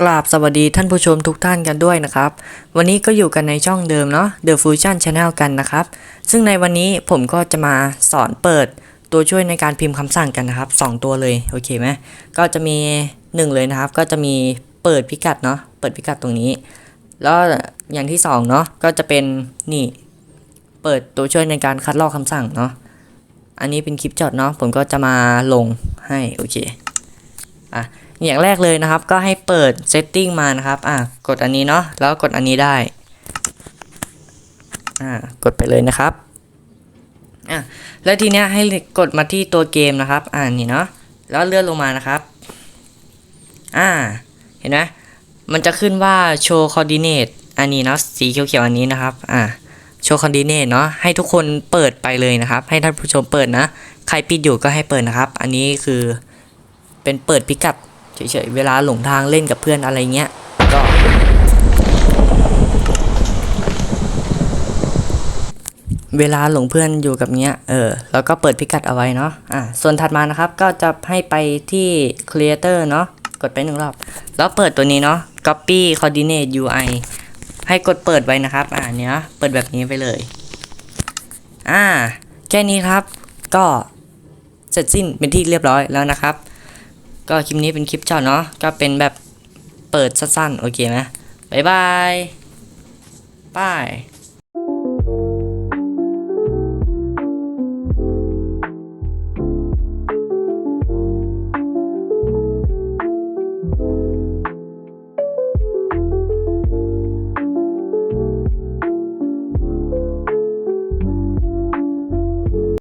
กราบสวัสดีท่านผู้ชมทุกท่านกันด้วยนะครับ วันนี้ก็อยู่กันในช่องเดิมเนาะ The Fusion Channel กันนะครับ ซึ่งในวันนี้ผมก็จะมาสอนเปิดตัวช่วยในการพิมพ์คำสั่งกันนะครับ 2 ตัวเลยโอเคไหมก็จะมี 1 เลยนะครับ ก็จะมีเปิดพิกัดเนาะเปิดพิกัดตรงนี้ แล้วอย่างที่2เนาะก็จะเป็นนี่เปิดตัวช่วยในการคัดลอกคำสั่งเนาะอันนี้เป็นคลิปจอดเนาะผมก็จะมาลงให้โอเคอะ อย่างแรกเลยนะครับ ก็ให้เปิด setting มานะครับอะกดอันนี้เนาะแล้วกดอันนี้ได้อ่ากดไปเลยนะครับอะแล้วทีเนี้ยให้กดมาที่ตัวเกมนะครับ อ่านี่เนาะแล้วเลื่อนลงมานะครับ อ่า เห็นไหมมันจะขึ้นว่า show coordinate อันนี้เนาะสีเขียวๆอันนี้นะครับ อ่า show coordinate เนาะให้ทุกคนเปิดไปเลยนะครับ ให้ท่านผู้ชมเปิดนะ ใครปิดอยู่ก็ให้เปิดนะครับ อันนี้คือเป็นเปิดพิกัด เฉยๆเวลาหลงทางเล่นกับเพื่อนอะไรเงี้ยก็เวลาหลงเพื่อนอยู่กับเนี้ย เออ แล้วก็เปิดพิกัดเอาไว้เนาะ อะ ส่วนถัดมานะครับ ก็จะให้ไปที่ creator เนาะ กดไปหนึ่งรอบ แล้วเปิดตัวนี้เนาะ copy coordinate UI ให้กดเปิดไว้นะครับ อ่าเนี้ย เปิดแบบนี้ไปเลย อ่า แค่นี้ครับ ก็เสร็จสิ้นเป็นที่เรียบร้อยแล้วนะครับ ก็คลิปนี้เป็นคลิปช็อตเนาะก็เป็นแบบเปิดสั้นๆ โอเคไหมบ๊ายบายบาย